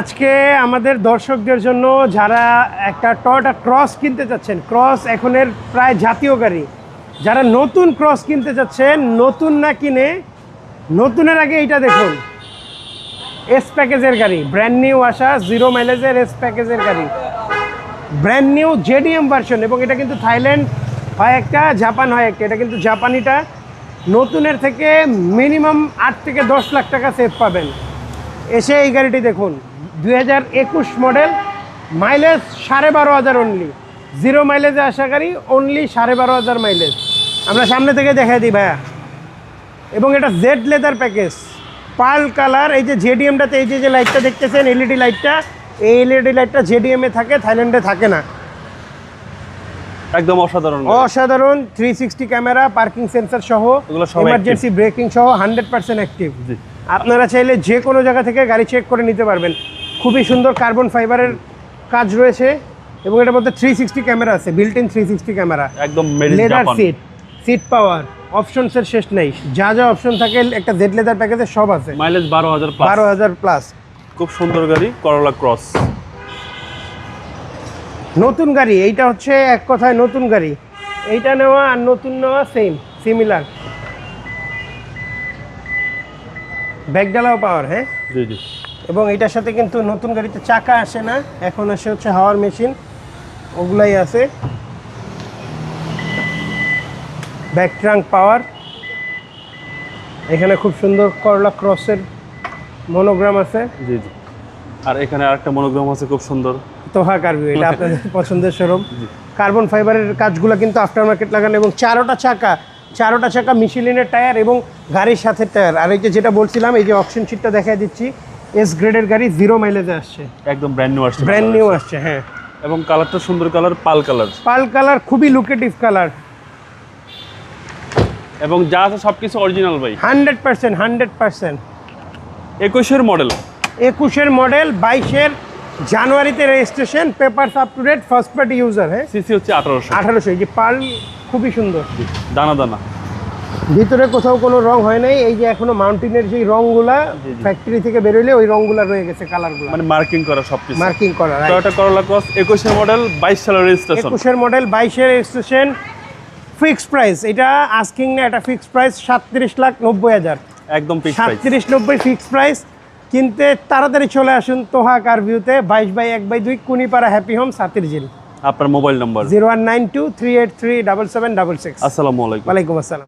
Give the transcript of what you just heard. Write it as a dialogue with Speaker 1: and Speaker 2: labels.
Speaker 1: আজকে আমাদের দর্শকদের জন্য যারা একটা টয়োটা ক্রস কিনতে চাচ্ছেন ক্রস এখনের প্রায় জাতীয় গাড়ি, যারা নতুন ক্রস কিনতে চাচ্ছেন নতুন না কিনে, নতুনের আগে এইটা দেখুন। এস প্যাকেজের গাড়ি ব্র্যান্ড নিউ আসা জিরো মাইলেজের এস প্যাকেজের গাড়ি। ব্র্যান্ড নিউ জেডিএম ভার্সন এবং এটা কিন্তু থাইল্যান্ড হয় একটা, জাপান হয় একটা, এটা কিন্তু জাপানিটা। নতুনের থেকে মিনিমাম আট থেকে দশ লাখ টাকা সেভ পাবেন। এসে এই গাড়িটি দেখুন। দুই হাজার একুশ মডেল মাইলেজ সাড়ে বারো হাজার অনলি জিরো মাইলেজে আসা গাড়ি অনলি সাড়ে বারো হাজার মাইলেজ আমরা সামনে থেকে দেখাই দিই ভাইয়া। এবং এটা Z leather package pearl colour এই যে জেডিএমটাতে এই যে যে লাইটটা দেখতেছেন এলইডি লাইটটা এই এলইডি লাইটটা জেডিএমে থাকে থাইল্যান্ডে থাকে না।
Speaker 2: একদম অসাধারণ
Speaker 1: অসাধারণ three sixty camera parking sensor সহ এমার্জেন্সি ব্রেকিং সহ হান্ড্রেড পার্সেন্ট অ্যাক্টিভ
Speaker 2: জি।
Speaker 1: আপনারা চাইলে যে কোনো জায়গা থেকে গাড়ি চেক করে নিতে পারবেন। খুবই সুন্দর কার্বন ফাইবারের কাজ রয়েছে এবং এটার মধ্যে থ্রি সিক্সটি ক্যামেরা আছে built in three sixty camera
Speaker 2: একদম
Speaker 1: লেদার সিট সিট পাওয়ার অপশনসের শেষ নেই। যা যা অপশন থাকে একটা জেড লেদার প্যাকেজে সব আছে।
Speaker 2: মাইলেজ বারো হাজার
Speaker 1: বারো হাজার প্লাস
Speaker 2: খুব সুন্দর গাড়ি করলা ক্রস
Speaker 1: নতুন গাড়ি এইটা হচ্ছে এক কথায় নতুন গাড়ি। এইটা নেওয়া আর নতুন নেওয়া সেম সিমিলার ব্যাগডালাও পাওয়ার হ্যাঁ?
Speaker 2: জি জি।
Speaker 1: এবং এটার সাথে কিন্তু নতুন গাড়িতে চাকা আসে না। এখন আসে হচ্ছে হাওয়ার মেশিন। ওগুলাই আছে। Back trunk power. এখানে খুব সুন্দর করলা ক্রসের মনোগ্রাম আছে।
Speaker 2: জি জি। আর এখানে আরেকটা মনোগ্রাম আছে খুব সুন্দর।
Speaker 1: তোহা কার্ভিউ এটা আপনাদের পছন্দের শোরুম কার্বন ফাইবারের কাজগুলো কিন্তু আফটার মার্কেট লাগানো এবং চারোটা চাকা চারোটা চাকা মিশিলিনের টায়ার এবং গাড়ির সাথে টায়ার। আর এই যে যেটা বলছিলাম এই যে অপশন শিটটা দেখাই দিচ্ছি এস গ্রেডের গাড়ি জিরো মাইলেজে আসছে।
Speaker 2: একদম ব্র্যান্ড নিউ আসছে।
Speaker 1: ব্র্যান্ড নিউ আসছে হ্যাঁ।
Speaker 2: এবং কালারটা সুন্দর colour pearl colour
Speaker 1: pearl colour খুবই লুকেটিভ কালার
Speaker 2: এবং যা আছে সবকিছু অরিজিনাল ভাই।
Speaker 1: হান্ড্রেড পার্সেন্ট হান্ড্রেড পার্সেন্ট
Speaker 2: একুশের মডেল
Speaker 1: একুশের মডেল বাইশের জানুয়ারিতে registration paper up to date first party user হ্যাঁ?
Speaker 2: সিসি হচ্ছে আঠারোশো।
Speaker 1: আঠারোশো এই যে পাল খুবই সুন্দর।
Speaker 2: দানা দানা।
Speaker 1: ভিতরে কোথাও কোনো রং হয় নাই এই যে এখনও মাউন্টেনের যেই রংগুলা। ফ্যাক্টরি থেকে বেরোলে ওই রংগুলা রয়ে গেছে কালারগুলো
Speaker 2: মানে মার্কিং করা সবকিছু।
Speaker 1: মার্কিং করা
Speaker 2: টয়োটা করলা ক্রস একুশের মডেল বাইশ সালের রেজিস্ট্রেশন
Speaker 1: একুশের মডেল বাইশের রেজিস্ট্রেশন ফিক্সড প্রাইস এটা আস্কিং না এটা ফিক্সড প্রাইস সাতত্রিশ লাখ নব্বই হাজার।
Speaker 2: একদম ফিক্স প্রাইস
Speaker 1: সাতত্রিশ নব্বই ফিক্সড প্রাইস কিনতে তাড়াতাড়ি চলে আসুন তোহা কারভিউতে বাইশ বাই এক বাই দুই কুনিপাড়া হ্যাপি হোম সাতির জিল
Speaker 2: আপনার mobile number.
Speaker 1: Zero one nine two three eight three double seven double six.
Speaker 2: আসসালামু আলাইকুম।
Speaker 1: ওয়ালাইকুম আসসালাম।